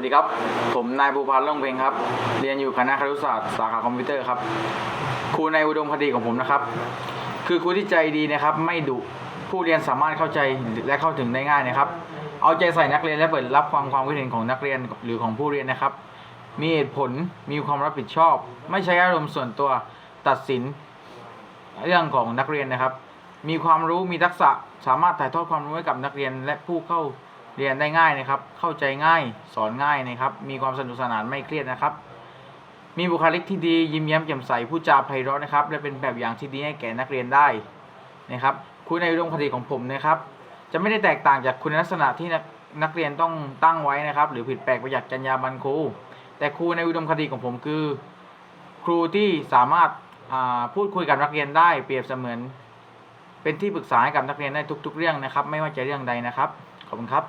วัสดีครับ ผมนายภูพันธ์ล่องเพลงครับ เรียนอยู่คณะครุศาสตร์สาขาคอมพิวเตอร์ครับ ครูในอุดมคติของผมนะครับ คือครูที่ใจดีนะครับ ไม่ดุ ผู้เรียนสามารถเข้าใจและเข้าถึงได้ง่ายนะครับ เอาใจใส่นักเรียนและเปิดรับฟังความคิดเห็นของนักเรียนหรือของผู้เรียนนะครับ มีเหตุผล มีความรับผิดชอบ ไม่ใช้อารมณ์ส่วนตัวตัดสิน เรื่องของนักเรียนนะครับ มีความรู้ มีทักษะ สามารถถ่ายทอดความรู้ให้กับนักเรียนและผู้เข้า เรียนได้ง่ายนะครับ เข้าใจง่ายสอนง่ายนะครับ มีความสนุกสนานไม่เครียดนะครับ มีบุคลิกที่ดียิ้มแย้มแจ่มใสพูดจาไพเราะนะครับ และเป็นแบบอย่างที่ดีให้แก่นักเรียนได้นะครับคุณในอุดมคติของผมนะครับ จะไม่ได้แตกต่างจากคุณลักษณะที่นักนักเรียนต้องตั้งไว้นะครับ หรือผิดแปลกไปจากจรรยาบรรณครู แต่ครูในอุดมคติของผมคือ ครูที่สามารถาพูดคุยกับนักเรียนได้เปรียบเสมือน เป็นที่ปรึกษาให้กับนักเรียนได้ทุก ๆ เรื่องนะครับ ไม่ว่าจะเรื่องใดนะครับ ขอบคุณครับ